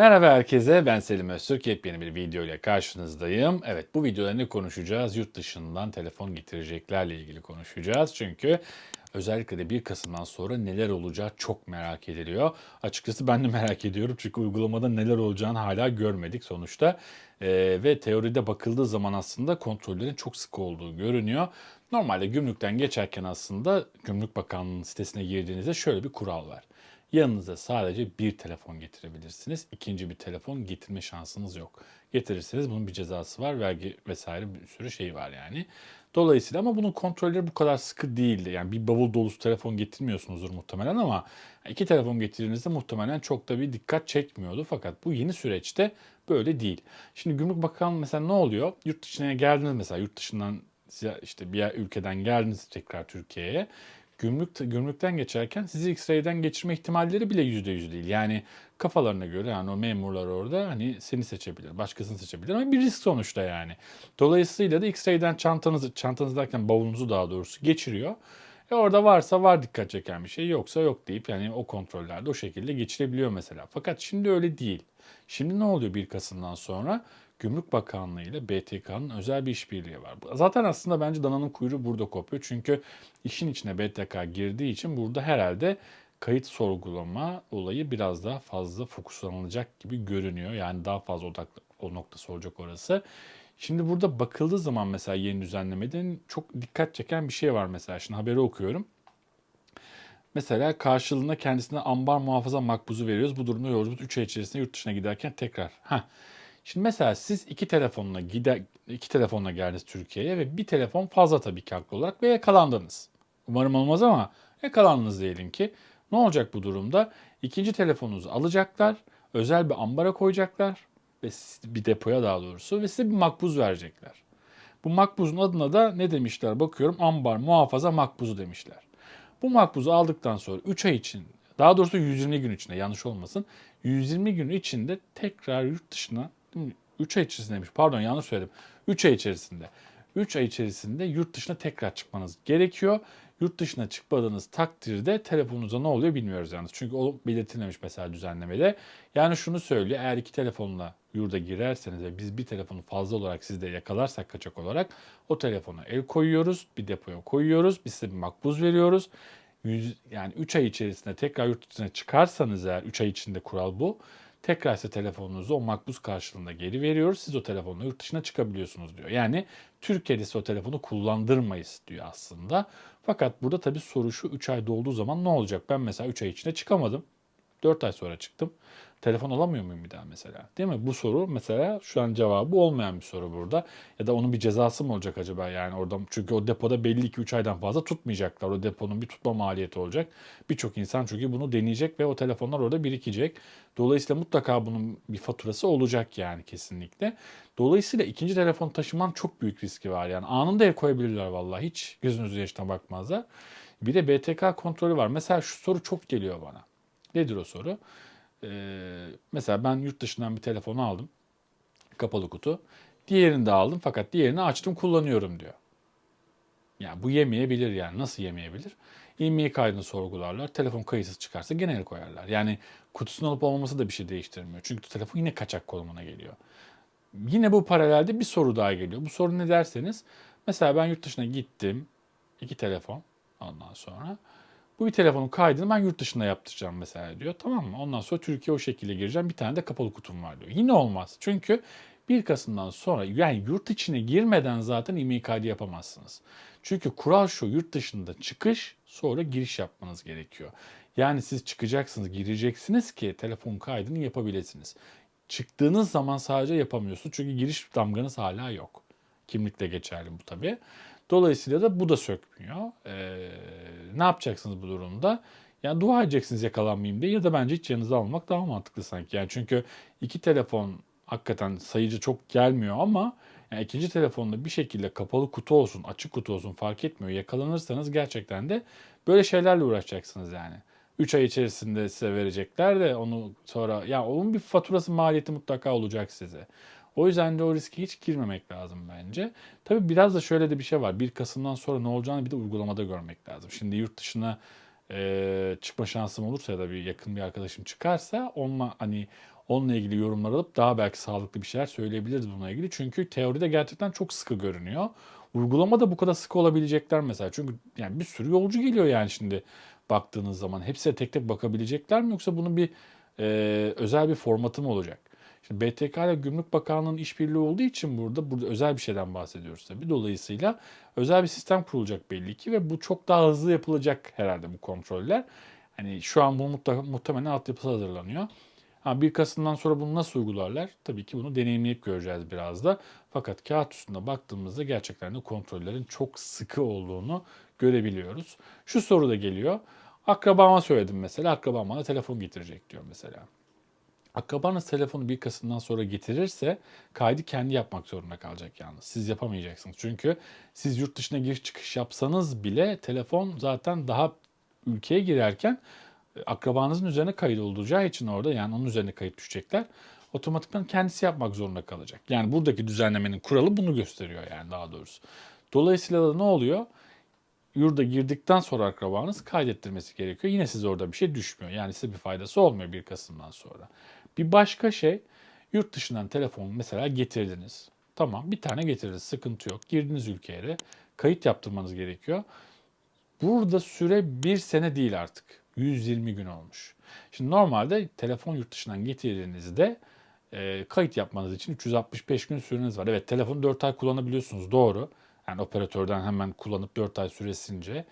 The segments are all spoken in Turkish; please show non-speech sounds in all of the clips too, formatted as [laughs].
Merhaba herkese, ben Selim Öztürk. Yepyeni bir video ile karşınızdayım. Evet, bu videoda ne konuşacağız? Yurt dışından telefon getireceklerle ilgili konuşacağız. Çünkü özellikle de 1 Kasım'dan sonra neler olacağı çok merak ediliyor. Açıkçası ben de merak ediyorum çünkü uygulamada neler olacağını hala görmedik sonuçta. Ee, ve teoride bakıldığı zaman aslında kontrollerin çok sık olduğu görünüyor. Normalde gümrükten geçerken aslında Gümrük Bakanlığı'nın sitesine girdiğinizde şöyle bir kural var. Yanınıza sadece bir telefon getirebilirsiniz. İkinci bir telefon getirme şansınız yok. Getirirseniz bunun bir cezası var. Vergi vesaire bir sürü şey var yani. Dolayısıyla ama bunun kontrolleri bu kadar sıkı değildi. Yani bir bavul dolusu telefon getirmiyorsunuzdur muhtemelen ama iki telefon getirdiğinizde muhtemelen çok da bir dikkat çekmiyordu. Fakat bu yeni süreçte böyle değil. Şimdi Gümrük Bakanlığı mesela ne oluyor? Yurt dışına geldiniz mesela yurt dışından işte bir ülkeden geldiniz tekrar Türkiye'ye gümrük gümrükten geçerken sizi X-ray'den geçirme ihtimalleri bile %100 değil. Yani kafalarına göre yani o memurlar orada hani seni seçebilir, başkasını seçebilir ama bir risk sonuçta yani. Dolayısıyla da X-ray'den çantanızı, çantanızdayken bavulunuzu daha doğrusu geçiriyor. E orada varsa var dikkat çeken bir şey yoksa yok deyip yani o kontrollerde o şekilde geçirebiliyor mesela. Fakat şimdi öyle değil. Şimdi ne oluyor 1 Kasım'dan sonra? Gümrük Bakanlığı ile BTK'nın özel bir işbirliği var. Zaten aslında bence dananın kuyruğu burada kopuyor. Çünkü işin içine BTK girdiği için burada herhalde kayıt sorgulama olayı biraz daha fazla fokuslanılacak gibi görünüyor. Yani daha fazla odaklı o noktası olacak orası. Şimdi burada bakıldığı zaman mesela yeni düzenlemeden çok dikkat çeken bir şey var mesela. Şimdi haberi okuyorum. Mesela karşılığında kendisine ambar muhafaza makbuzu veriyoruz. Bu durumda yolcumuz 3 ay içerisinde yurt dışına giderken tekrar. Heh. Şimdi mesela siz iki telefonla gider, iki telefonla geldiniz Türkiye'ye ve bir telefon fazla tabii ki haklı olarak ve yakalandınız. Umarım olmaz ama yakalandınız diyelim ki. Ne olacak bu durumda? İkinci telefonunuzu alacaklar, özel bir ambara koyacaklar ve bir depoya daha doğrusu ve size bir makbuz verecekler. Bu makbuzun adına da ne demişler bakıyorum ambar muhafaza makbuzu demişler. Bu makbuzu aldıktan sonra 3 ay için daha doğrusu 120 gün içinde yanlış olmasın 120 gün içinde tekrar yurt dışına 3 ay içerisindeymiş. Pardon yanlış söyledim. 3 ay içerisinde. 3 ay içerisinde yurt dışına tekrar çıkmanız gerekiyor. Yurt dışına çıkmadığınız takdirde telefonunuza ne oluyor bilmiyoruz yalnız. Çünkü o belirtilmemiş mesela düzenlemede. Yani şunu söylüyor. Eğer iki telefonla yurda girerseniz ve biz bir telefonu fazla olarak sizde yakalarsak kaçak olarak o telefona el koyuyoruz. Bir depoya koyuyoruz. Biz size bir makbuz veriyoruz. 100, yani 3 ay içerisinde tekrar yurt dışına çıkarsanız eğer 3 ay içinde kural bu. Tekrar ise telefonunuzu o makbuz karşılığında geri veriyoruz. Siz o telefonla yurt dışına çıkabiliyorsunuz diyor. Yani Türkiye'de ise o telefonu kullandırmayız diyor aslında. Fakat burada tabii soru şu 3 ay dolduğu zaman ne olacak? Ben mesela 3 ay içinde çıkamadım. 4 ay sonra çıktım. Telefon alamıyor muyum bir daha mesela? Değil mi? Bu soru mesela şu an cevabı olmayan bir soru burada. Ya da onun bir cezası mı olacak acaba yani orada? Çünkü o depoda belli ki 3 aydan fazla tutmayacaklar. O deponun bir tutma maliyeti olacak. Birçok insan çünkü bunu deneyecek ve o telefonlar orada birikecek. Dolayısıyla mutlaka bunun bir faturası olacak yani kesinlikle. Dolayısıyla ikinci telefon taşıman çok büyük riski var. Yani anında el koyabilirler vallahi. Hiç gözünüzün yaşına bakmazlar. Bir de BTK kontrolü var. Mesela şu soru çok geliyor bana. Nedir o soru? Ee, mesela ben yurt dışından bir telefon aldım. Kapalı kutu. Diğerini de aldım fakat diğerini açtım kullanıyorum diyor. Yani bu yemeyebilir yani. Nasıl yemeyebilir? İlmi kaydını sorgularlar. Telefon kayıtsız çıkarsa gene el koyarlar. Yani kutusunun olup olmaması da bir şey değiştirmiyor. Çünkü telefon yine kaçak konumuna geliyor. Yine bu paralelde bir soru daha geliyor. Bu soru ne derseniz mesela ben yurt dışına gittim. iki telefon ondan sonra. Bu bir telefonun kaydını ben yurt dışında yaptıracağım mesela diyor. Tamam mı? Ondan sonra Türkiye o şekilde gireceğim. Bir tane de kapalı kutum var diyor. Yine olmaz. Çünkü 1 Kasım'dan sonra yani yurt içine girmeden zaten IMEI kaydı yapamazsınız. Çünkü kural şu yurt dışında çıkış sonra giriş yapmanız gerekiyor. Yani siz çıkacaksınız, gireceksiniz ki telefon kaydını yapabilirsiniz. Çıktığınız zaman sadece yapamıyorsunuz çünkü giriş damganız hala yok. Kimlikle geçerli bu tabii. Dolayısıyla da bu da sökmüyor. Ee, ne yapacaksınız bu durumda? Yani dua edeceksiniz yakalanmayayım diye ya da bence hiç yanınıza almak daha mantıklı sanki. Yani çünkü iki telefon hakikaten sayıcı çok gelmiyor ama yani ikinci telefonda bir şekilde kapalı kutu olsun, açık kutu olsun fark etmiyor. Yakalanırsanız gerçekten de böyle şeylerle uğraşacaksınız yani. 3 ay içerisinde size verecekler de onu sonra ya onun bir faturası maliyeti mutlaka olacak size. O yüzden de o riske hiç girmemek lazım bence. Tabii biraz da şöyle de bir şey var. 1 Kasım'dan sonra ne olacağını bir de uygulamada görmek lazım. Şimdi yurt dışına e, çıkma şansım olursa ya da bir yakın bir arkadaşım çıkarsa onunla hani Onunla ilgili yorumlar alıp daha belki sağlıklı bir şeyler söyleyebiliriz bununla ilgili. Çünkü teoride gerçekten çok sıkı görünüyor. Uygulamada bu kadar sıkı olabilecekler mesela. Çünkü yani bir sürü yolcu geliyor yani şimdi baktığınız zaman. Hepsine tek tek bakabilecekler mi yoksa bunun bir e, özel bir formatı mı olacak? Şimdi BTK ile Gümrük Bakanlığı'nın işbirliği olduğu için burada burada özel bir şeyden bahsediyoruz tabii. Dolayısıyla özel bir sistem kurulacak belli ki ve bu çok daha hızlı yapılacak herhalde bu kontroller. Hani şu an bu mutlaka, muhtemelen altyapısı hazırlanıyor. Ha, 1 Kasım'dan sonra bunu nasıl uygularlar? Tabii ki bunu deneyimleyip göreceğiz biraz da. Fakat kağıt üstünde baktığımızda gerçekten de kontrollerin çok sıkı olduğunu görebiliyoruz. Şu soru da geliyor. Akrabama söyledim mesela. Akrabam bana telefon getirecek diyor mesela. Akrabanız telefonu 1 Kasım'dan sonra getirirse kaydı kendi yapmak zorunda kalacak yalnız. Siz yapamayacaksınız. Çünkü siz yurt dışına giriş çıkış yapsanız bile telefon zaten daha ülkeye girerken e, akrabanızın üzerine kayıt olacağı için orada yani onun üzerine kayıt düşecekler. Otomatikman kendisi yapmak zorunda kalacak. Yani buradaki düzenlemenin kuralı bunu gösteriyor yani daha doğrusu. Dolayısıyla da ne oluyor? Yurda girdikten sonra akrabanız kaydettirmesi gerekiyor. Yine size orada bir şey düşmüyor. Yani size bir faydası olmuyor 1 Kasım'dan sonra. Bir başka şey yurt dışından telefon mesela getirdiniz. Tamam bir tane getirdiniz sıkıntı yok. Girdiniz ülkeye de kayıt yaptırmanız gerekiyor. Burada süre bir sene değil artık. 120 gün olmuş. Şimdi normalde telefon yurt dışından getirdiğinizde e, kayıt yapmanız için 365 gün süreniz var. Evet telefonu 4 ay kullanabiliyorsunuz doğru. Yani operatörden hemen kullanıp 4 ay süresince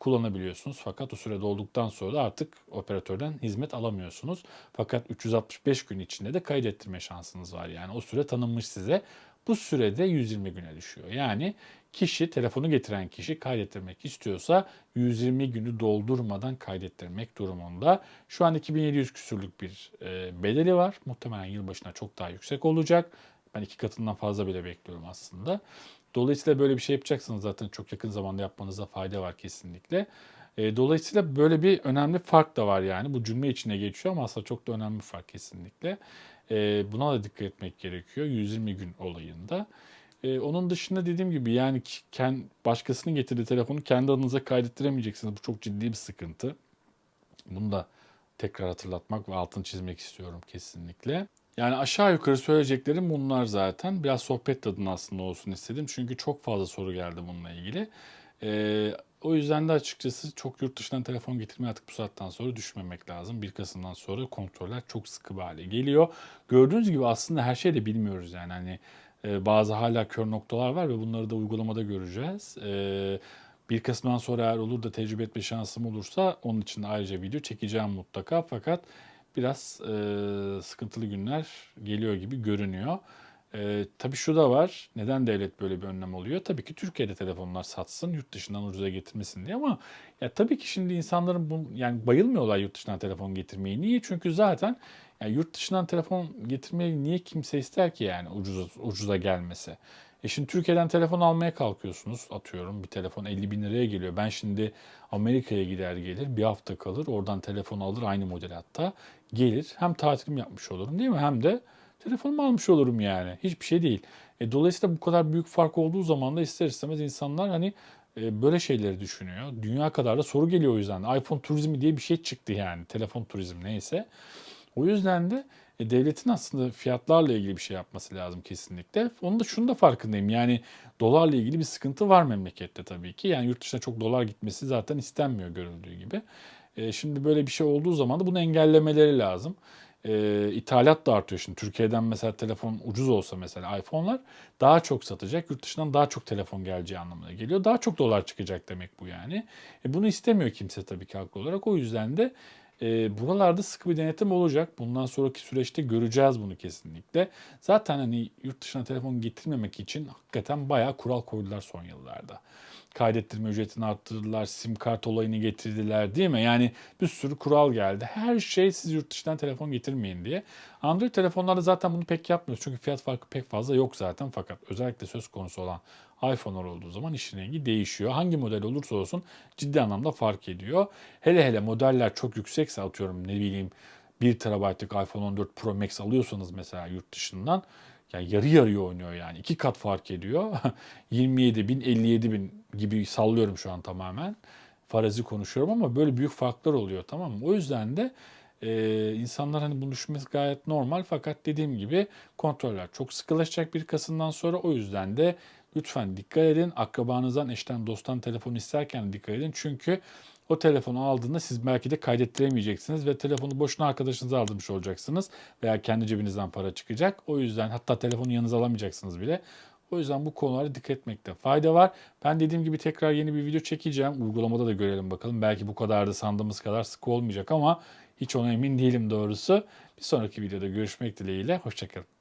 kullanabiliyorsunuz. Fakat o süre dolduktan sonra da artık operatörden hizmet alamıyorsunuz. Fakat 365 gün içinde de kaydettirme şansınız var. Yani o süre tanınmış size. Bu sürede 120 güne düşüyor. Yani kişi, telefonu getiren kişi kaydettirmek istiyorsa 120 günü doldurmadan kaydettirmek durumunda. Şu an 2700 küsürlük bir e, bedeli var. Muhtemelen yılbaşına çok daha yüksek olacak. Ben iki katından fazla bile bekliyorum aslında. Dolayısıyla böyle bir şey yapacaksınız zaten çok yakın zamanda yapmanızda fayda var kesinlikle. E, dolayısıyla böyle bir önemli fark da var yani. Bu cümle içine geçiyor ama aslında çok da önemli bir fark kesinlikle. E, buna da dikkat etmek gerekiyor 120 gün olayında. E, onun dışında dediğim gibi yani kend, başkasının getirdiği telefonu kendi adınıza kaydettiremeyeceksiniz. Bu çok ciddi bir sıkıntı. Bunu da tekrar hatırlatmak ve altını çizmek istiyorum kesinlikle. Yani aşağı yukarı söyleyeceklerim bunlar zaten. Biraz sohbet tadına aslında olsun istedim. Çünkü çok fazla soru geldi bununla ilgili. Ee, o yüzden de açıkçası çok yurt dışından telefon getirmeye artık bu saatten sonra düşmemek lazım. 1 Kasım'dan sonra kontroller çok sıkı bir hale geliyor. Gördüğünüz gibi aslında her şeyi de bilmiyoruz yani. Hani e, bazı hala kör noktalar var ve bunları da uygulamada göreceğiz. E, 1 Kasım'dan sonra eğer olur da tecrübe etme şansım olursa onun için de ayrıca video çekeceğim mutlaka. Fakat biraz e, sıkıntılı günler geliyor gibi görünüyor. E, tabii şu da var. Neden devlet böyle bir önlem alıyor? Tabii ki Türkiye'de telefonlar satsın, yurt dışından ucuza getirmesin diye ama ya tabii ki şimdi insanların bu yani bayılmıyorlar yurt dışından telefon getirmeyi. Niye? Çünkü zaten yani yurt dışından telefon getirmeyi niye kimse ister ki yani ucuz, ucuza gelmesi? E şimdi Türkiye'den telefon almaya kalkıyorsunuz. Atıyorum bir telefon 50 bin liraya geliyor. Ben şimdi Amerika'ya gider gelir bir hafta kalır. Oradan telefon alır aynı model hatta. Gelir hem tatilim yapmış olurum değil mi? Hem de telefonumu almış olurum yani. Hiçbir şey değil. E, dolayısıyla bu kadar büyük fark olduğu zaman da ister istemez insanlar hani e, böyle şeyleri düşünüyor. Dünya kadar da soru geliyor o yüzden. iPhone turizmi diye bir şey çıktı yani. Telefon turizmi neyse. O yüzden de e, devletin aslında fiyatlarla ilgili bir şey yapması lazım kesinlikle. Onun da şunu da farkındayım. Yani dolarla ilgili bir sıkıntı var memlekette tabii ki. Yani yurt dışına çok dolar gitmesi zaten istenmiyor görüldüğü gibi. E, şimdi böyle bir şey olduğu zaman da bunu engellemeleri lazım. E, ithalat da artıyor şimdi. Türkiye'den mesela telefon ucuz olsa mesela iPhone'lar daha çok satacak. Yurt dışından daha çok telefon geleceği anlamına geliyor. Daha çok dolar çıkacak demek bu yani. E, bunu istemiyor kimse tabii ki haklı olarak. O yüzden de e, buralarda sıkı bir denetim olacak. Bundan sonraki süreçte göreceğiz bunu kesinlikle. Zaten hani yurt dışına telefon getirmemek için hakikaten bayağı kural koydular son yıllarda. Kaydettirme ücretini arttırdılar, sim kart olayını getirdiler değil mi? Yani bir sürü kural geldi. Her şey siz yurt dışından telefon getirmeyin diye. Android telefonlarda zaten bunu pek yapmıyoruz. Çünkü fiyat farkı pek fazla yok zaten. Fakat özellikle söz konusu olan iPhone'lar olduğu zaman işin rengi değişiyor. Hangi model olursa olsun ciddi anlamda fark ediyor. Hele hele modeller çok yüksekse atıyorum ne bileyim 1 TB'lık iPhone 14 Pro Max alıyorsanız mesela yurt dışından yani yarı yarıya oynuyor yani. iki kat fark ediyor. [laughs] 27 bin, 57 bin gibi sallıyorum şu an tamamen. Farazi konuşuyorum ama böyle büyük farklar oluyor tamam mı? O yüzden de Ee, insanlar hani bunu düşünmesi gayet normal fakat dediğim gibi kontroller çok sıkılaşacak bir Kasım'dan sonra o yüzden de lütfen dikkat edin. Akrabanızdan, eşten, dosttan telefon isterken dikkat edin. Çünkü o telefonu aldığında siz belki de kaydettiremeyeceksiniz ve telefonu boşuna arkadaşınıza aldırmış olacaksınız veya kendi cebinizden para çıkacak. O yüzden hatta telefonu yanınıza alamayacaksınız bile. O yüzden bu konulara dikkat etmekte fayda var. Ben dediğim gibi tekrar yeni bir video çekeceğim. Uygulamada da görelim bakalım. Belki bu kadar da sandığımız kadar sık olmayacak ama hiç ona emin değilim doğrusu. Bir sonraki videoda görüşmek dileğiyle. Hoşçakalın.